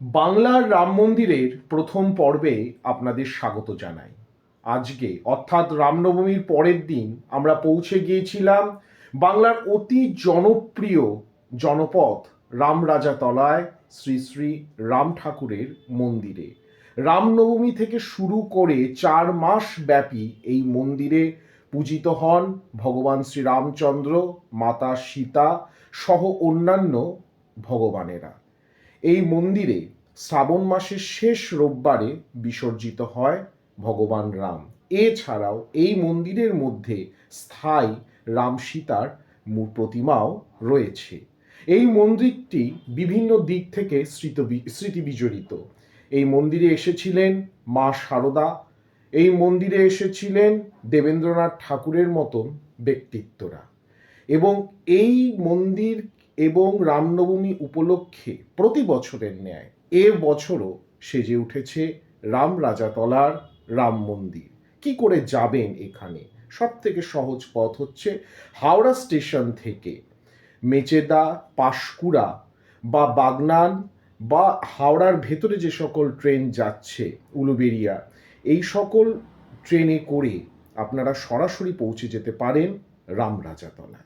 বাংলার রাম মন্দিরের প্রথম পর্বে আপনাদের স্বাগত জানাই। আজকে, অর্থাৎ রামনবমীর পরের দিন, আমরা পৌঁছে গিয়েছিলাম বাংলার অতি জনপ্রিয় জনপদ রামরাজাতলায় শ্রী শ্রী রাম ঠাকুরের মন্দিরে। রামনবমী থেকে শুরু করে চার মাস ব্যাপী এই মন্দিরে পূজিত হন ভগবান শ্রীরামচন্দ্র মাতা সীতা সহ অন্যান্য ভগবানেরা। এই মন্দিরে শ্রাবণ মাসের শেষ রোববারে বিসর্জিত হয় ভগবান রাম। এছাড়াও এই মন্দিরের মধ্যে স্থায়ী রাম সীতার প্রতিমাও রয়েছে। এই মন্দিরটি বিভিন্ন দিক থেকে স্মৃত স্মৃতি বিজড়িত। এই মন্দিরে এসেছিলেন মা শারদা এই মন্দিরে এসেছিলেন দেবেন্দ্রনাথ ঠাকুরের মতন ব্যক্তিত্বরা। এবং এই মন্দির এবং রামনবমী উপলক্ষে প্রতি বছরের ন্যায় এ বছরও সেজে উঠেছে রাম রাজাতলার রাম মন্দির। কি করে যাবেন এখানে? সব থেকে সহজ পথ হচ্ছে হাওড়া স্টেশন থেকে মেচেদা, পাশকুড়া বা বাগনান বা হাওড়ার ভেতরে যে সকল ট্রেন যাচ্ছে উলুবেরিয়া এই সকল ট্রেনে করে আপনারা সরাসরি পৌঁছে যেতে পারেন রামরাজাতলায়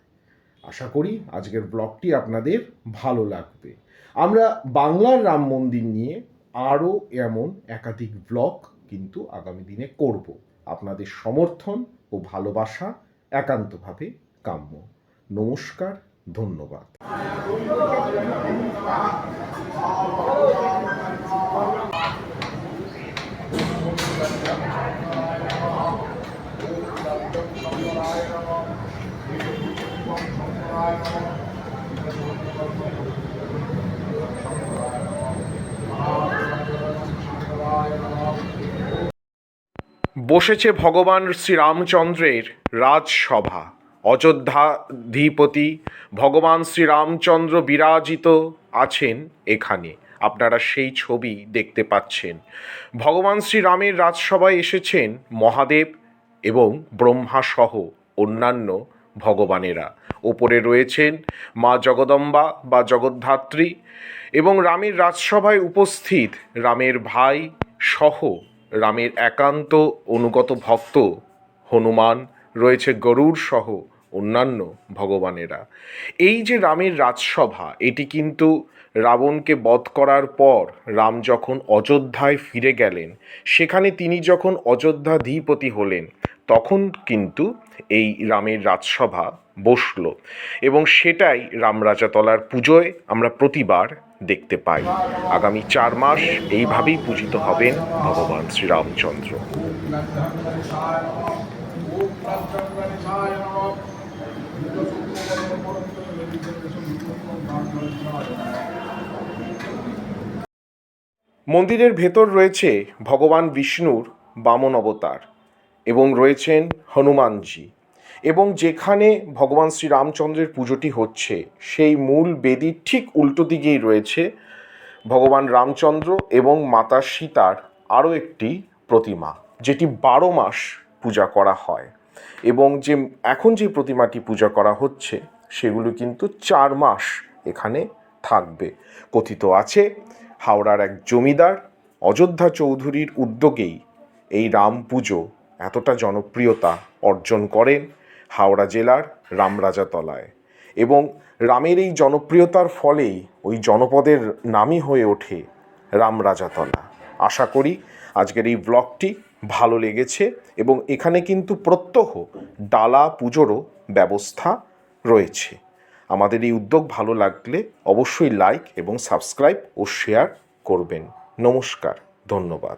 আশা করি আজকের ব্লগটি আপনাদের ভালো লাগবে। আমরা বাংলার রাম মন্দির নিয়ে আরও এমন একাধিক ব্লগ কিন্তু আগামী দিনে করব। আপনাদের সমর্থন ও ভালোবাসা একান্তভাবে কাম্য। নমস্কার, ধন্যবাদ। বসেছে ভগবান শ্রীরামচন্দ্রের রাজসভা। অযোধ্যাধিপতি ভগবান শ্রীরামচন্দ্র বিরাজিত আছেন এখানে। আপনারা সেই ছবি দেখতে পাচ্ছেন। ভগবান শ্রীরামের রাজসভায় এসেছেন মহাদেব এবং ব্রহ্মা সহ অন্যান্য ভগবানেরা। ওপরে রয়েছেন মা জগদম্বা বা জগদ্ধাত্রী এবং রামের রাজসভায় উপস্থিত রামের ভাই সহ রামের একান্ত অনুগত ভক্ত হনুমান, রয়েছে গরুর সহ অন্যান্য ভগবানেরা। এই যে রামের রাজসভা, এটি কিন্তু রাবণকে বধ করার পর রাম যখন অযোধ্যায় ফিরে গেলেন, সেখানে তিনি যখন অযোধ্যাধিপতি হলেন তখন কিন্তু এই রামের রাজসভা বসল এবং সেটাই রামরাজাতলার পুজোয় আমরা প্রতিবার দেখতে পাই। আগামী চার মাস এইভাবেই পূজিত হবেন ভগবান শ্রীরামচন্দ্র। মন্দিরের ভেতর রয়েছে ভগবান বিষ্ণুর বামন অবতার। এবং রয়েছেন হনুমানজি। এবং যেখানে ভগবান শ্রীরামচন্দ্রের পুজোটি হচ্ছে, সেই মূল বেদির ঠিক উল্টো দিকেই রয়েছে ভগবান রামচন্দ্র এবং মাতা সীতার আরও একটি প্রতিমা, যেটি বারো মাস পূজা করা হয়। এবং যে এখন যে প্রতিমাটি পূজা করা হচ্ছে, সেগুলো কিন্তু চার মাস এখানে থাকবে। কথিত আছে, হাওড়ার এক জমিদার অযোধ্যা চৌধুরীর উদ্যোগেই এই রাম পুজো এতটা জনপ্রিয়তা অর্জন করেন হাওড়া জেলার রামরাজাতলায় এবং রামের এই জনপ্রিয়তার ফলেই ওই জনপদের নামই হয়ে ওঠে রামরাজাতলা আশা করি আজকের এই ব্লগটি ভালো লেগেছে এবং এখানে কিন্তু প্রত্যহ ডালা পুজোরও ব্যবস্থা রয়েছে। আমাদের এই উদ্যোগ ভালো লাগলে অবশ্যই লাইক এবং সাবস্ক্রাইব ও শেয়ার করবেন। নমস্কার, ধন্যবাদ।